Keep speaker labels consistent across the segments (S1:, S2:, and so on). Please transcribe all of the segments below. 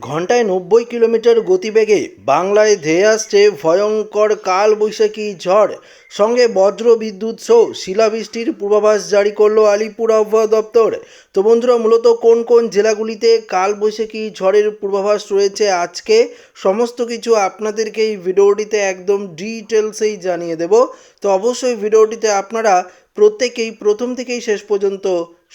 S1: ঘন্টায় নব্বই কিলোমিটার গতিবেগে বাংলায় ধেয়ে আসছে ভয়ঙ্কর কাল বৈশাখী ঝড়। সঙ্গে বজ্র বিদ্যুৎ সহ শিলাবৃষ্টির পূর্বাভাস জারি করল আলিপুর আবহাওয়া দপ্তর। তো বন্ধুরা, মূলত কোন কোন জেলাগুলিতে কাল বৈশাখী ঝড়ের পূর্বাভাস রয়েছে আজকে? সমস্ত কিছু আপনাদেরকে এই ভিডিওটিতে একদম ডিটেলসেই জানিয়ে দেব। তো অবশ্যই ভিডিওটিতে আপনারা প্রত্যেকেই প্রথম থেকেই শেষ পর্যন্ত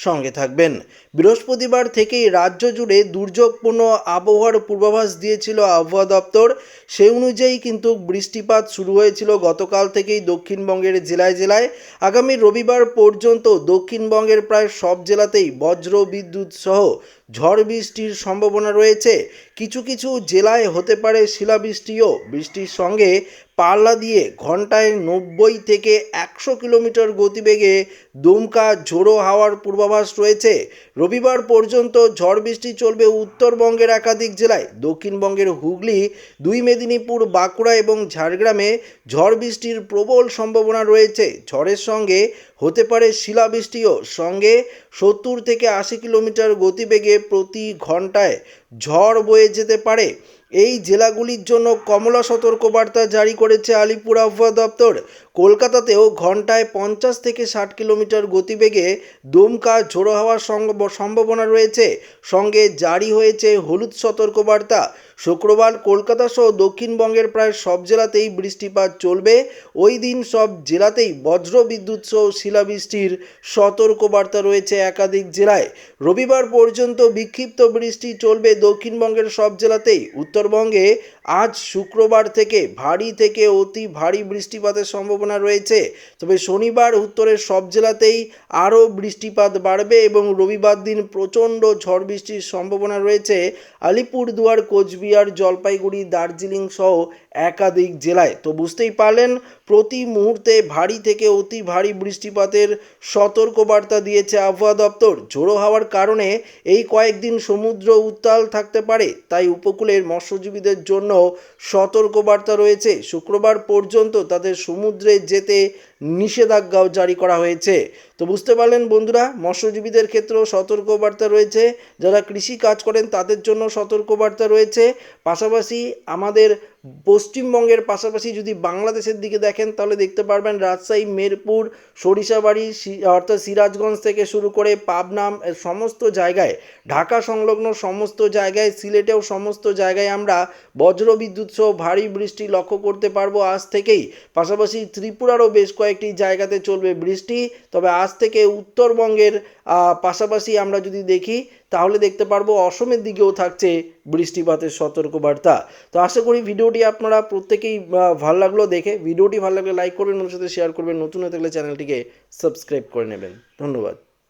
S1: সঙ্গে থাকবেন। বৃহস্পতিবার থেকেই রাজ্য জুড়ে দুর্যোগপূর্ণ আবহাওয়ার পূর্বাভাস দিয়েছিল আবহাওয়া দপ্তর। সে অনুযায়ী কিন্তু বৃষ্টিপাত শুরু হয়েছিল গতকাল থেকেই দক্ষিণবঙ্গের জেলায় জেলায়। আগামী রবিবার পর্যন্ত দক্ষিণবঙ্গের প্রায় সব জেলাতেই বজ্র বিদ্যুৎ সহ ঝড় বৃষ্টির সম্ভাবনা রয়েছে। কিছু কিছু জেলায় হতে পারে শিলাবৃষ্টিও। বৃষ্টির সঙ্গে পাল্লা দিয়ে ঘন্টায় নব্বই থেকে একশো কিলোমিটার গতিবেগে দুমকা ঝোড়ো হাওয়ার পূর্বাভাস রয়েছে। রবিবার পর্যন্ত ঝড় বৃষ্টি চলবে উত্তরবঙ্গের একাধিক জেলায়। দক্ষিণবঙ্গের হুগলি, দুই মেদিনীপুর, বাঁকুড়া এবং ঝাড়গ্রামে ঝড় বৃষ্টির প্রবল সম্ভাবনা রয়েছে। ঝড়ের সঙ্গে হতে পারে শিলাবৃষ্টিও। সঙ্গে সত্তর থেকে আশি কিলোমিটার গতিবেগে প্রতি ঘন্টায় ঝড় বয়ে যেতে পারে। এই জেলাগুলির জন্য কমলা সতর্কবার্তা জারি করেছে আলিপুর আবহাওয়া দপ্তর। কলকাতাতেও ঘন্টায় পঞ্চাশ থেকে ষাট কিলোমিটার গতিবেগে দমকা ঝোড়ো হওয়ার সম্ভাবনা রয়েছে। সঙ্গে জারি হয়েছে হলুদ সতর্কবার্তা। শুক্রবার কলকাতা সহ দক্ষিণবঙ্গের প্রায় সব জেলাতেই বৃষ্টিপাত চলবে। ওই দিন সব জেলাতেই বজ্র বিদ্যুৎ সহ শিলাবৃষ্টির সতর্কবার্তা রয়েছে একাধিক জেলায়। রবিবার পর্যন্ত বিক্ষিপ্ত বৃষ্টি চলবে দক্ষিণবঙ্গের সব জেলাতেই। উত্তরবঙ্গে আজ শুক্রবার থেকে ভারী থেকে অতি ভারী বৃষ্টিপাতের সম্ভাবনা রয়েছে। তবে শনিবার উত্তরের সব জেলাতেই আরও বৃষ্টিপাত বাড়বে এবং রবিবার দিন প্রচণ্ড ঝড় বৃষ্টির সম্ভাবনা রয়েছে। আলিপুরদুয়ার, কোচবিহার, জলপাইগুড়ি, দার্জিলিং সহ একাধিক জেলায়। তো বুঝতেই পারলেন, প্রতি মুহূর্তে ভারী থেকে অতি ভারী বৃষ্টিপাতের সতর্কবার্তা দিয়েছে আবহাওয়া দপ্তর। ঝোড়ো হওয়ার কারণে এই কয়েকদিন সমুদ্র উত্তাল থাকতে পারে, তাই উপকূলের মৎস্যজীবীদের জন্য সতর্কবার্তা রয়েছে। শুক্রবার পর্যন্ত তাদের সমুদ্রে যেতে নিষেধাজ্ঞাও জারি করা হয়েছে। তো বুঝতে পারলেন বন্ধুরা, মৎস্যজীবীদের ক্ষেত্রেও সতর্কবার্তা রয়েছে। যারা কৃষি কাজ করেন, তাদের জন্য সতর্কবার্তা রয়েছে। পাশাপাশি আমাদের পশ্চিমবঙ্গের পাশাপাশি যদি বাংলাদেশের দিকে দেখেন, তাহলে দেখতে পারবেন রাজশাহী, মেরপুর, সরিষাবাড়ি অর্থাৎ সিরাজগঞ্জ থেকে শুরু করে পাবনাম সমস্ত জায়গায়, ঢাকা সংলগ্ন সমস্ত জায়গায়, সিলেটেও সমস্ত জায়গায় আমরা বজ্রবিদ্যুৎ সহ ভারী বৃষ্টি লক্ষ্য করতে পারব আজ থেকেই। পাশাপাশি ত্রিপুরারও বেশ কয়েকটি জায়গাতে চলবে বৃষ্টি, তবে আজ থেকে উত্তরবঙ্গের পাশাপাশি আমরা যদি দেখি, তাহলে দেখতে পারব অসমের দিকেও থাকছে বৃষ্টিপাতের সতর্কবার্তা। তো আশা করি ভিডিওটি আপনারা প্রত্যেকেই ভালো লাগল দেখে। ভিডিওটি ভালো লাগলে লাইক করবেন ওর সাথে শেয়ার করবেন। নতুন হয়ে থাকলে চ্যানেলটিকে সাবস্ক্রাইব করে নেবেন। ধন্যবাদ।